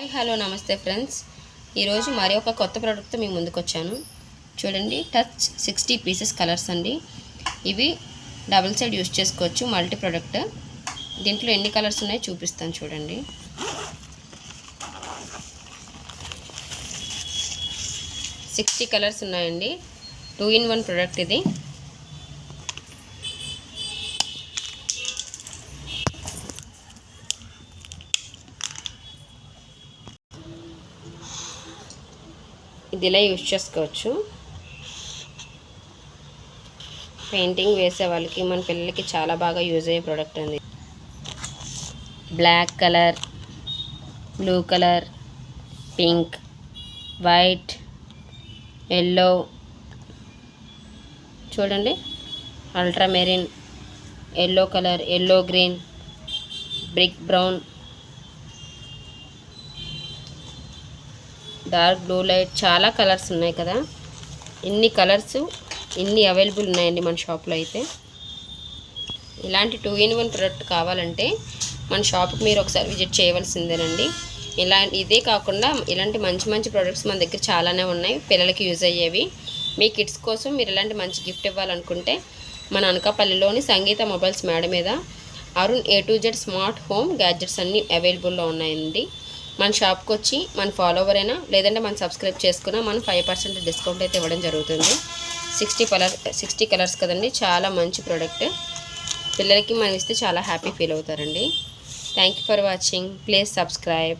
Hi hello నమస్తే friends. ఈరోజు మరి ఒక కొత్త ప్రోడక్ట్తో మీ ముందుకు వచ్చాను చూడండి టచ్ సిక్స్టీ పీసెస్ కలర్స్ అండి. ఇవి డబుల్ సైడ్ యూస్ చేసుకోవచ్చు మల్టీ ప్రోడక్ట్. దీంట్లో ఎన్ని కలర్స్ ఉన్నాయో చూపిస్తాను చూడండి. సిక్స్టీ కలర్స్ ఉన్నాయండి. టూ ఇన్ వన్ ప్రోడక్ట్ ఇది. ఇది ఇలా యూజ్ చేసుకోవచ్చు. పెయింటింగ్ వేసే వాళ్ళకి మన పిల్లలకి చాలా బాగా యూజ్ అయ్యే ప్రోడక్ట్ అండి. Black colour blue colour pink white yellow. చూడండి. Ultramarine yellow colour yellow green brick brown. Dark blue light చాలా కలర్స్ ఉన్నాయి కదా. ఇన్ని కలర్స్ ఇన్ని అవైలబుల్ ఉన్నాయండి మన షాప్లో అయితే. ఇలాంటి టూ ఇన్ వన్ ప్రోడక్ట్ కావాలంటే మన షాప్కి మీరు ఒకసారి విజిట్ చేయవలసిందేనండి. ఇలా ఇదే కాకుండా ఇలాంటి మంచి మంచి ప్రోడక్ట్స్ మన దగ్గర చాలానే ఉన్నాయి పిల్లలకి యూజ్ అయ్యేవి. మీ కిడ్స్ కోసం మీరు ఇలాంటి మంచి గిఫ్ట్ ఇవ్వాలనుకుంటే మన అనకాపల్లిలోని సంగీత మొబైల్స్ మేడ మీద Arun A to Z smart home gadgets అన్నీ అవైలబుల్లో ఉన్నాయండి. మన షాప్కి వచ్చి మన ఫాలోవర్ అయినా లేదంటే మనం సబ్స్క్రైబ్ చేసుకున్నా మనం ఫైవ్ పర్సెంట్ డిస్కౌంట్ అయితే ఇవ్వడం జరుగుతుంది. సిక్స్టీ కలర్ సిక్స్టీ కలర్స్ కదండి చాలా మంచి ప్రోడక్ట్ పిల్లలకి మనం ఇస్తే చాలా హ్యాపీ ఫీల్ అవుతారండి. Thank you for watching please subscribe